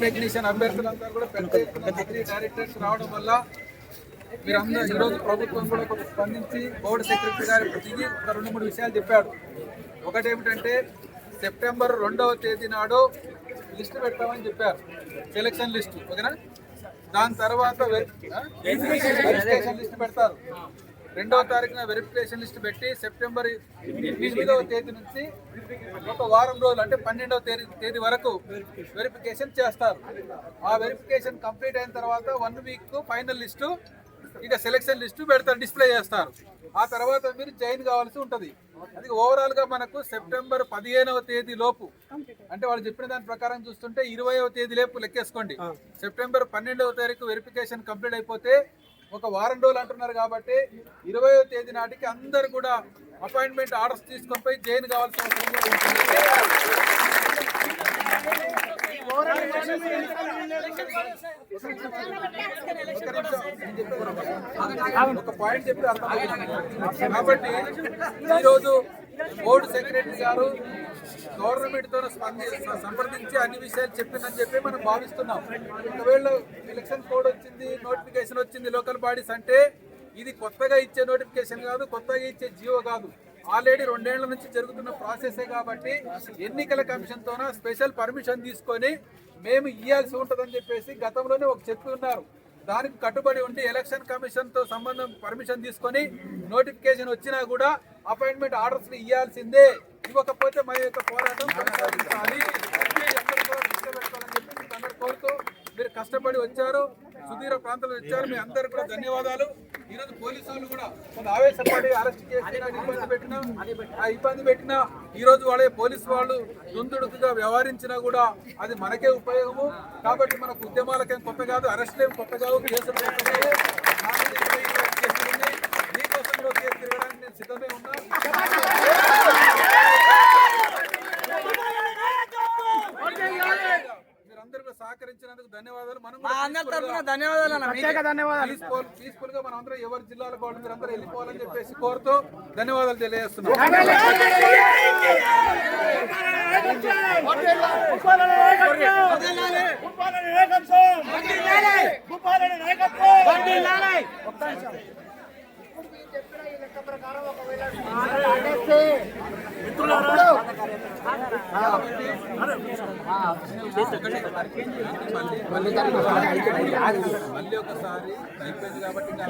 Technician అభ్యర్థులంతా కూడా పెద్ద ఎత్తున డిగ్రీ డైరెక్టర్స్ రావడం వల్ల మీరందరూ ఈరోజు ప్రభుత్వం కూడా కొంచెం స్పందించి బోర్డు సెక్రటరీ గారు దిగి ఒక రెండు మూడు విషయాలు చెప్పాడు ఒకటి ఏమిటంటే సెప్టెంబర్ రెండవ తేదీ నాడు లిస్టు పెడతామని చెప్పారు. సెలక్షన్ లిస్టు ఓకేనా? దాని తర్వాత వెరిఫికేషన్ లిస్ట్ పెడతారు. రెండవ తారీఖున వెరిఫికేషన్ లిస్ట్ పెట్టి సెప్టెంబర్ ఎనిమిదవ తేదీ నుంచి ఒక వారం రోజులు అంటే పన్నెండవ తేదీ తేదీ వరకు వెరిఫికేషన్ చేస్తారు. ఆ వెరిఫికేషన్ కంప్లీట్ అయిన తర్వాత వన్ వీక్ ఫైనల్ లిస్టు ఇక సెలక్షన్ లిస్టు పెడతారు డిస్ప్లే చేస్తారు. ఆ తర్వాత మీరు జాయిన్ కావాల్సి ఉంటుంది. అది ఓవరాల్గా మనకు సెప్టెంబర్ పదిహేనవ తేదీ లోపు. అంటే వాళ్ళు చెప్పిన దాని ప్రకారం చూస్తుంటే ఇరవైవ తేదీ లోపు లెక్కేసుకోండి. సెప్టెంబర్ పన్నెండవ తారీఖు వెరిఫికేషన్ కంప్లీట్ అయిపోతే ఒక వారం రోజులు అంటున్నారు కాబట్టి ఇరవయో తేదీ నాటికి అందరు కూడా అపాయింట్మెంట్ ఆర్డర్స్ తీసుకొని పోయి జైన్ కావాల్సిన అవసరం ఉంటుంది. ఒక పాయింట్ చెప్పి అర్థం కాబట్టి ఈరోజు బోర్డు సెక్రటరీ గారు గవర్నమెంట్తో స్పంది సంప్రదించి అన్ని విషయాలు చెప్పిందని చెప్పి మనం భావిస్తున్నాం. ఒకవేళ ఎలక్షన్ కోడ్ వచ్చింది నోటిఫికేషన్ వచ్చింది లోకల్ బాడీస్ అంటే ఇది కొత్తగా ఇచ్చే నోటిఫికేషన్ కాదు కొత్తగా ఇచ్చే జియో కాదు. ఆల్రెడీ రెండేళ్ళ నుంచి జరుగుతున్న ప్రాసెసే కాబట్టి ఎన్నికల కమిషన్తోన స్పెషల్ పర్మిషన్ తీసుకొని మేము ఇవ్వాల్సి ఉంటుందని చెప్పేసి గతంలోనే ఒక చెప్పి ఉన్నారు. దానికి కట్టుబడి ఉండి ఎలక్షన్ కమిషన్తో సంబంధం పర్మిషన్ తీసుకొని నోటిఫికేషన్ వచ్చినా కూడా అపాయింట్మెంట్ ఆర్డర్స్ ఇవ్వాల్సిందే ఇవ్వకపోతే మన యొక్క పోరాటం కొనసాగించాలి కోరుతూ మీరు కష్టపడి వచ్చారు సుదీర ప్రాంతంలో వచ్చారు. మీ అందరు కూడా ధన్యవాదాలు. ఈరోజు పోలీసు వాళ్ళు కూడా కొంత ఆవేశపడి అరెస్ట్ చేసినా ఇబ్బంది పెట్టినా ఆ ఇబ్బంది పెట్టినా ఈరోజు వాళ్ళే పోలీసు వాళ్ళు దుందుడుకుగా వ్యవహరించినా కూడా అది మనకే ఉపయోగము. కాబట్టి మనకు ఉద్యమాలకేం కొత్త కాదు అరెస్ట్లేం ఏం కొత్త కాదు కేసులు ధన్యవాదాలు. మనం కూడా అందరి తరఫున ధన్యవాదాలు అన్న ప్రత్యేక ధన్యవాదాలు. పీస్ఫుల్ పీస్ఫుల్గా మనం అందరం ఎవరి జిల్లాలో మీరు అందరూ వెళ్ళిపోవాలని చెప్పేసి కోరుతూ ధన్యవాదాలు తెలియజేస్తున్నాం. మళ్ళీ మళ్ళీ ఒకసారి అయిపోయింది కాబట్టి ఇంకా